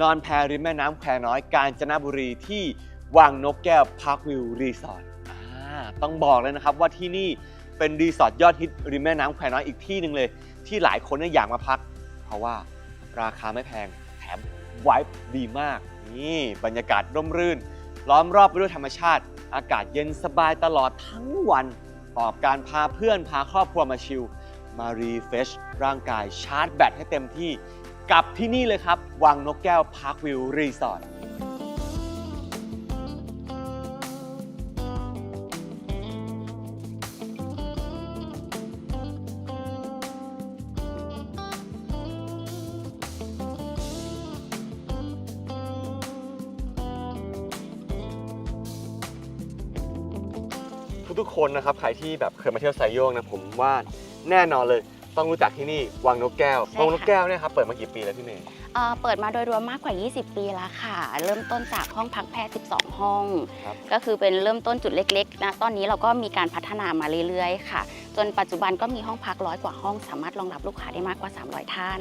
นอนแพริมแม่น้ำแควน้อยกาญจนบุรีที่วังนกแก้วพาร์ควิวรีสอร์ทต้องบอกเลยนะครับว่าที่นี่เป็นรีสอร์ทยอดฮิตริมแม่น้ำแควน้อยอีกที่หนึ่งเลย ที่หลายคนเนี่ยอยากมาพัก เพราะว่าราคาไม่แพงแถมไวท์ดีมาก นี่บรรยากาศร่มรื่น ล้อมรอบไปด้วยธรรมชาติ อากาศเย็นสบายตลอดทั้งวันตอบการพาเพื่อนพาครอบครัวมาชิลมารีเฟชร่างกายชาร์จแบตให้เต็มที่ กับที่นี่เลยครับ วังนกแก้วพาร์ควิวรีสอร์ททุกๆคนนะครับ ใครที่แบบเคยมาเที่ยวไซโยกนะ ผมว่าแน่นอนเลย ต้องรู้จักที่นี่วังนกแก้ว ใช่วังนกค่ะแก้วเนี่ยครับเปิดมากี่ปีแล้วพี่เมย์ เอ่อเปิดมาโดยรวมมากกว่า 20 ปีแล้วค่ะ เริ่มต้นจากห้องพักแพทย์ 12 ห้อง ครับ ก็คือเป็นเริ่มต้นจุดเล็กๆนะตอนนี้เราก็มีการพัฒนามาเรื่อยๆ ค่ะ จนปัจจุบันก็มีห้องพักร้อยกว่าห้อง สามารถรองรับลูกค้าได้มากกว่า 300 ท่าน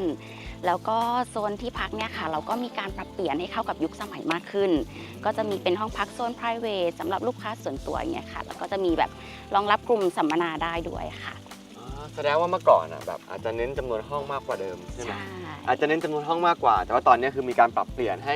แล้วก็โซนที่พักเนี่ยค่ะ เราก็มีการปรับเปลี่ยนให้เข้ากับยุคสมัยมากขึ้น ก็จะมีเป็นห้องพักโซน p r i v a t สำหรับลูกค้าส่วนตัวอย่างเงี้ยค่ะ แล้วก็จะมีแบบรองรับกลุ่มสัมมนาได้ด้วยค่ะอ่า แสดงว่าเมื่อก่อนอะแบบอาจจะเน้นจำนวนห้องมากกว่าเดิมใช่ไหมใช่ อาจจะเน้นจำนวนห้องมากกว่า แต่ว่าตอนนี้คือมีการปรับเปลี่ยนให้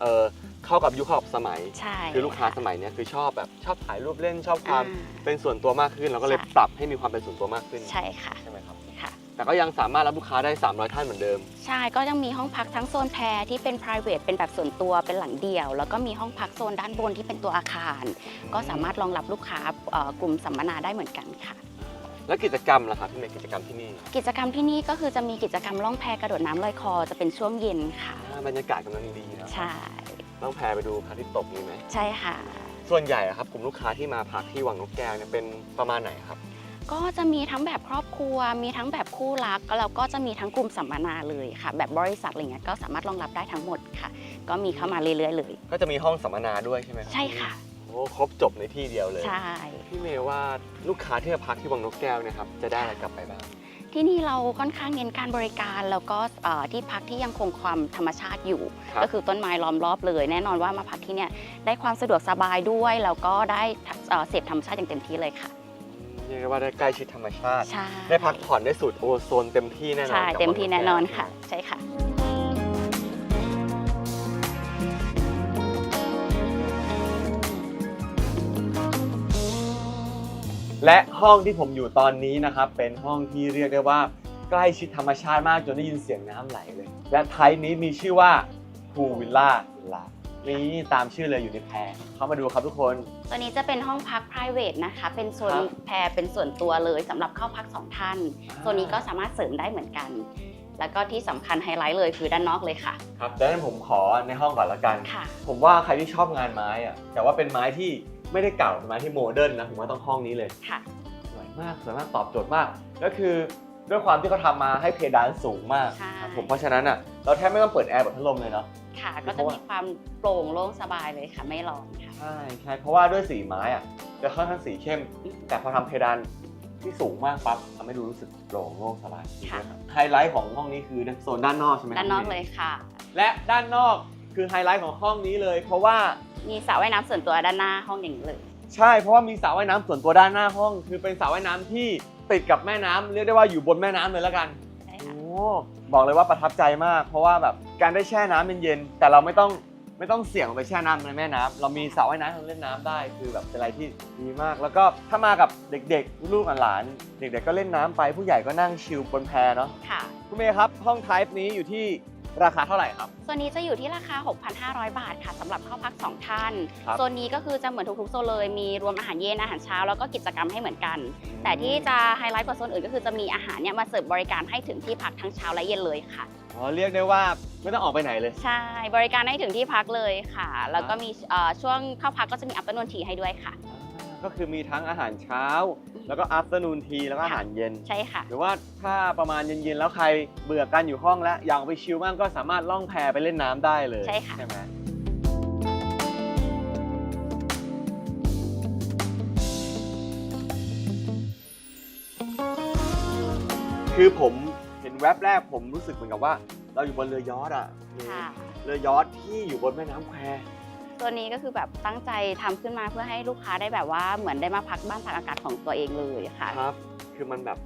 เอ่อเข้ากับยุคเข้ากับสมัย ใช่คือลูกค้าสมัยเนี้ยคือชอบแบบชอบถ่ายรูปเล่นชอบความ อ่า เป็นส่วนตัวมากขึ้นเราก็เลยใช่ ปรับให้มีความเป็นส่วนตัวมากขึ้นใช่ค่ะใช่ไหมครับ ค่ะ แต่ก็ยังสามารถรับลูกค้าได้ 300 ท่านเหมือนเดิม ใช่ ก็ยังมีห้องพักทั้งโซนแพรที่เป็น p r i v a t เป็นแบบส่วนตัวเป็นหลังเดี่ยว แล้วก็มีห้องพักโซนด้านบนที่เป็นตัวอาคาร ก็สามารถรองรับลูกค้าเอ่อกลุ่มสัมมนาได้เหมือนกันค่ะ แล้วกิจกรรมล่ะครับที่ในกิจกรรมที่นี่กิจกรรมที่นี่ก็คือจะมีกิจกรรมล่องแพกระโดดน้ำลอยคอจะเป็นช่วงเย็นค่ะอ่าบรรยากาศกำลังดีนะใช่ต้องแพรไปดูพระอาทิตย์ตกนี่ไหมใช่ค่ะ ส่วนใหญ่อะครับกลุ่มลูกค้าที่มาพักที่วังนกแก้วเนี่ยเป็นประมาณไหนครับ ก็จะมีทั้งแบบครอบครัว มีทั้งแบบคู่รักแล้วก็จะมีทั้งกลุ่มสัมมนาเลยค่ะ แบบบริษัทอะไรเงี้ยก็สามารถรองรับได้ทั้งหมดค่ะ ก็มีเข้ามาเรื่อยๆเลย ก็จะมีห้องสัมมนาด้วยใช่ไหมรับใช่ค่ะโอ้ครบจบในที่เดียวเลย ใช่ พี่เมย์ว่าลูกค้าที่มาพักที่วังนกแก้วเนะครับจะได้อะไรกลับไปบ้าง ที่นี่เราค่อนข้างเน้นการบริการแล้วก็เอ่อที่พักที่ยังคงความธรรมชาติอยู่ ครับ ก็คือต้นไม้ล้อมรอบเลย แน่นอนว่ามาพักที่เนี่ยได้ความสะดวกสบายด้วย แล้วก็ได้เอ่อเสพธรรมชาติอย่างเต็มที่เลยค่ะ เรียกได้ว่าได้ใกล้ชิดธรรมชาติ ใช่ได้พักผ่อนได้สูดโอโซนเต็มที่แน่นอนใช่กับเต็มที่วังกแน่นอนก้วค่ะ ใช่ค่ะ และห้องที่ผมอยู่ตอนนี้นะครับ เป็นห้องที่เรียกได้ว่าใกล้ชิดธรรมชาติมากจนได้ยินเสียงน้ำไหลเลย และไทป์นี้มีชื่อว่าพูวิลล่าลานี่ตามชื่อเลยอยู่ในแพรเข้ามาดูครับทุกคน ตัวนี้จะเป็นห้องพัก private นะคะ เป็นโซนครับแพรเป็นส่วนตัวเลยสำหรับเข้าพักสองท่านตัวนี้ก็สามารถเสริมได้เหมือนกัน แล้วก็ที่สำคัญไฮไลท์เลยคือด้านนอกเลยค่ะครับดังนั้นผมขอในห้องก่อนละกัน ค่ะ ผมว่าใครที่ชอบงานไม้อะแต่ว่าเป็นไม้ที่ ไม่ได้เก่าเป็นไม้ที่โมเดิร์นนะผมว่าต้องห้องนี้เลยค่ะ สวยมากสวยมากตอบโจทย์มาก ก็คือด้วยความที่เขาทำมาให้เพดานสูงมากใช่ ครับผมเพราะฉะนั้นอะเราแทบไม่ต้องเปิดแอร์แบบพัดลมเลยเนาะ ค่ะเพก็ราะจะว่ามีความโปร่งโล่งสบายเลยค่ะ ไม่ร้อนค่ะ ใช่ใช่เพราะว่าด้วยสีไม้อะจะค่อนข้างสีเข้ม แต่พอทำเพดานที่สูงมากปั๊บทำให้ดูรู้สึกโปร่งโล่งสบายค่ะ ไฮไลท์ของห้องนี้คือโซนด้านนอกใช่ไหมครับด้านนอกเลยค่ะ และด้านนอก คือไฮไลท์ของห้องนี้เลย เพราะว่ามีสระว่ายน้ำส่วนตัวด้านหน้าห้องอย่างนี้เลย ใช่เพราะว่ามีสระว่ายน้ำส่วนตัวด้านหน้าห้อง คือเป็นสระว่ายน้ำที่ติดกับแม่น้ำเรียกได้ว่าอยู่บนแม่น้ำเลยแล้วกันใช่โอ้ค่ะบอกเลยว่าประทับใจมาก เพราะว่าแบบการได้แช่น้ำเย็นๆแต่เราไม่ต้องไม่ต้องเสี่ยงไปแช่น้ำในแม่น้ำเรามีสระว่ายน้ำให้เราเล่นน้ำได้ คือแบบเป็นอะไรที่ดีมาก แล้วก็ถ้ามากับเด็กๆลูกหลานๆเด็กๆก็เล่นน้ำไปผู้ใหญ่ก็นั่งชิลบนแพเนาะ ค่ะ คุณเมย์ครับ ห้องไทป์นี้อยู่ที่ ราคาเท่าไหร่ครับ โซนนี้จะอยู่ที่ราคา 6,500 บาทค่ะสำหรับเข้าพัก 2 ท่าน ครับโซนนี้ก็คือจะเหมือนทุกๆโซนเลยมีรวมอาหารเย็นอาหารเช้าแล้วก็กิจกรรมให้เหมือนกัน แต่ที่จะไฮไลท์กว่าโซนอื่นก็คือจะมีอาหารเนี่ยมาเสิร์ฟบริการให้ถึงที่พักทั้งเช้าและเย็นเลยค่ะ อ๋อเรียกได้ว่าไม่ต้องออกไปไหนเลย ใช่บริการให้ถึงที่พักเลยค่ะ แล้วก็มีเอ่อช่วงเข้าพักก็จะมีอัปเตอร์นูนทีให้ด้วยค่ะ ก็คือมีทั้งอาหารเช้า แล้วก็ afternoon tea แล้วก็อาหารเย็น ใช่ค่ะ หรือว่าถ้าประมาณเย็นๆ แล้วใครเบื่อกันอยู่ห้องแล้วอยากออกไปชิลบ้างก็สามารถล่องแพไปเล่นน้ำได้เลยใช่ค่ะใช่ไหมคือผมเห็นแว็บแรกผมรู้สึกเหมือนกับว่า เราอยู่บนเรือ ยอชต์อะค่ะ เรือยอชท์ที่อยู่บนแม่น้ำแคว ตัวนี้ก็คือแบบตั้งใจทำขึ้นมาเพื่อให้ลูกค้าได้แบบว่าเหมือนได้มาพักบ้านพักอากาศของตัวเองเลยค่ะครับ คือมันแบบ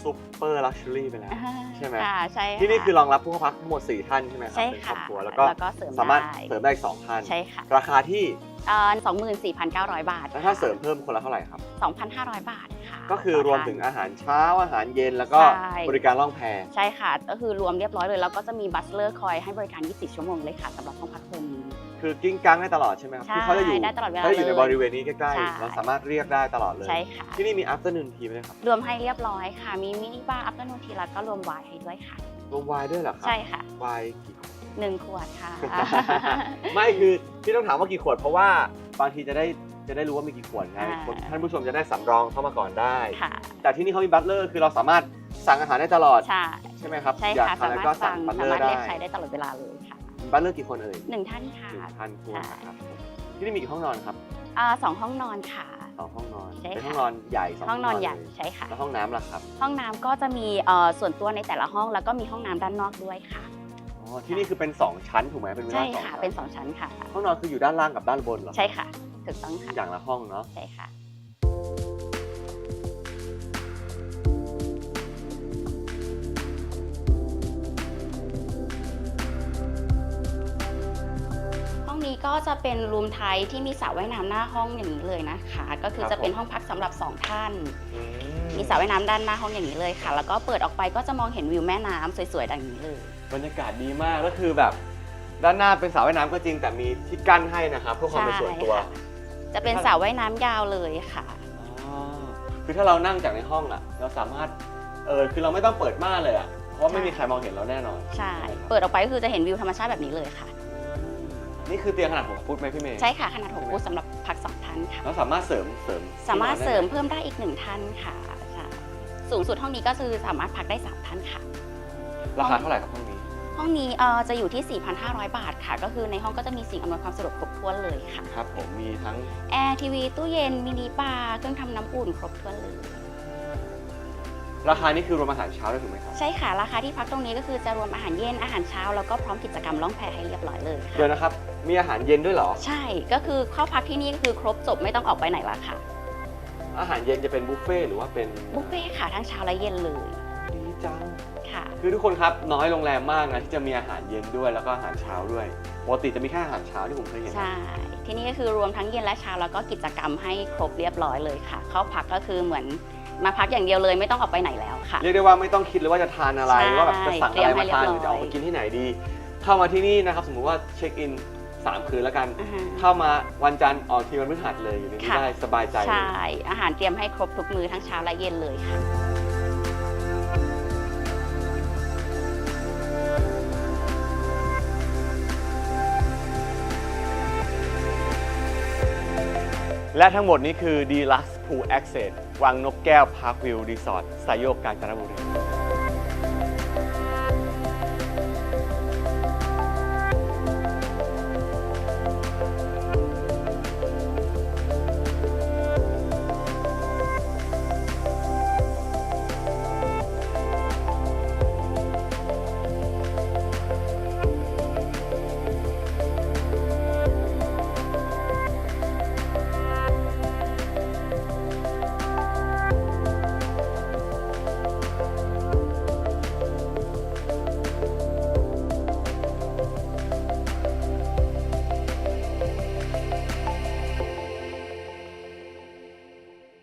ซุปเปอร์ลักชัวรี่ไปแล้วใช่ไหมค่ะใช่ค่ะที่นี่คือรองรับผู้เข้าพักทั้งหมด 4 ท่านใช่ไหมครัใช่เป็นครอค่ะบครัวแล้วก็แล้วก็เสริมสามารถได้เสริมได้อีกสองท่านใช่ค่ะราคาที่สองหมื่นสี่พันเก้าร้อยบาทแล้วถ้าเสริมเพิ่มคนละเท่าไหร่ครับสองพันห้าร้อยบาทค่ะก็คือรวมถึงอาหารเช้าอาหารเย็นแล้วก็ใช่บริการล่องแพใช่ค่ะ ก็คือรวมเรียบร้อยเลยแล้วก็จะมีบัสเลอร์คอยให้บริการ 24 ชั่วโมงเลยค่ะสำหรับห้องพักคืนนี้ คือกิ้งก้างได้ตลอดใช่ไหมครับใช่คือเขาจะอยู่ได้ตลอดเวลาเขาจะอยู่ในเลยบริเวณนี้ใกล้ใช่ ๆเราสามารถเรียกได้ตลอดเลย ใช่ค่ะ ที่นี่มี afternoon tea ไหมครับรวมให้เรียบร้อยค่ะ มีมินิบาร์อัพเดนูทีแล้วก็รวมไวน์ให้ด้วยค่ะ รวมไวน์ด้วยเหรอครัใช่ค่ะไวน์กี่ขวด หนึ่งขวดค่ะ ไม่คือที่ต้องถามว่ากี่ขวด เพราะว่าบางทีจะได้จะได้รู้ว่ามีกี่ขวดไงอ่า คนท่านผู้ชมจะได้สำรองเข้ามาก่อนได้ ค่ะแต่ที่นี่เขามีบัตเลอร์คือเราสามารถสั่งอาหารได้ตลอดใช่ ใช่ไหมครับใช่อยากค่ะทานสาอะไรมารก็ถสั่สั่งงบัตเลสาอมารร์ถได้ เรียกใช้ได้ตลอดเวลาเลยค่ะ บัตเลอร์กี่คนเอ่ยหนึ่งท่านค่ะ หนึ่งท่านคู่ใช่นะครับที่นี่มีกี่ห้องนอนครับอ่าสองห้องนอนค่ะ สองห้องนอนใช่เป็นค่ะห้องนอนใหญ่สองห้องนอนใหญ่เลยใช่ค่ะ แล้วห้องน้ำล่ะครับห้องน้ำก็จะมีเอ่อส่วนตัวในแต่ละห้องแล้วก็มีห้องน้ำด้านนอกด้วยค่ะ อ๋อที่นี่คือเป็นสองชั้นถูกไหมเป็นวิลใช่ล่าสองค่ะ ชั้นเป็นสองชั้นค่ะ ห้องนอนคืออยู่ด้านล่างกับด้านบนเหรอใช่ค่ะถูกต้องค่ะอย่างละห้องเนาะใช่ค่ะ นี้ก็จะเป็นรูมไทยที่มีสระว่ายน้ำหน้าห้องอย่างนี้เลยนะคะ ก็คือจะเป็นห้องพักสำหรับสองท่าน อืมีสระว่ายน้ำด้านหน้าห้องอย่างนี้เลยค่ะ แล้วก็เปิดออกไปก็จะมองเห็นวิวแม่น้ำสวยๆดังนี้เลย บรรยากาศดีมากก็คือแบบ ด้านหน้าเป็นสระว่ายน้ำก็จริงแต่มีที่กั้นให้นะครับเพื่อความเป็นส่วนตัว ใช่ค่ะ จะเป็นสระว่ายน้ำยาวเลยค่ะ อ๋อคือถ้าเรานั่งจากในห้องอะเราสามารถเออคือเราไม่ต้องเปิดม่านเลยอะเพราะว่าไม่มีใครมองเห็นเราแน่นอนใช่ไหมครับเปิดออกไปก็คือจะเห็นวิวธรรมชาติแบบนี้เลยค่ะ นี่คือเตียงขนาด6ฟุตไหมพี่เมย์ ใช่ค่ะขนาด 6 ฟุตสำหรับพักสองท่านค่ะ แล้วสามารถเสริมเสริมสามารถที่นอนได้เสริมไหเพิ่มได้อีกหนึ่งท่านค่ะใช่สูงสุดห้องนี้ก็คือสามารถพักได้3ท่านค่ะ ราคาเท่าไหร่ครับห้องนี้ ห้องนี้เอ่อจะอยู่ที่ 4,500 บาทค่ะ ก็คือในห้องก็จะมีสิ่งอำนวยความสะดวกครบถ้วนเลยค่ะ ครับผมมีทั้ง แอร์ทีวี ตู้เย็น มินิบาร์ เครื่องทำน้ำอุ่นครบถ้วนเลย ราคานี่คือรวมอาหารเช้าด้วยถูกไหมครับใช่ค่ะ ราคาที่พักตรงนี้ก็คือจะรวมอาหารเย็นอาหารเช้า แล้วก็พร้อมกิจกรรมล่องแพให้เรียบร้อยเลยเดี๋ยวค่ะนะครับ มีอาหารเย็นด้วยเหรอ ใช่ก็คือเข้าพักที่นี่ก็คือครบจบไม่ต้องออกไปไหนละค่ะอาหารเย็นจะเป็นบุฟเฟ่ต์หรือว่าเป็นบุฟเฟ่ต์ค่ะทั้งเช้าและเย็นเลยดีจัง ค่ะ คือทุกคนครับน้อยโรงแรมมากนะที่จะมีอาหารเย็นด้วยแล้วก็อาหารเช้าด้วยปกติจะมีแค่อาหารเช้าที่ผมเคยเห็นใช่ที่นี่ก็คือรวมทั้งเย็นและเช้าแล้วก็กิจกรรมให้ครบเรียบร้อยเลยค่ะ เข้าพักก็คือเหมือน มาพักอย่างเดียวเลยไม่ต้องออกไปไหนแล้วค่ะ เรียกได้ว่าไม่ต้องคิดเลยว่าจะทานอะไรใช่ว่าแบบจะสั่งอะไรมาทานหเตรียมให้รือจะออกเรียบร้อยไปกินที่ไหนดี เข้ามาที่นี่นะครับสมมุติว่าเช็คอิน3คืนแล้วกัน อ่าฮะ เข้ามาวันจันทร์ออกทีวันพฤหัสเลยอยู่ในนี้ค่ะ ได้สบายใจเลใช่ยอาหารเตรียมให้ครบทุกมื้อทั้งเช้าและเย็นเลยค่ะ และทั้งหมดนี้คือ Deluxe Pool Access วังนกแก้วพาร์ควิวรีสอร์ทสายโยกกาญจนบุรี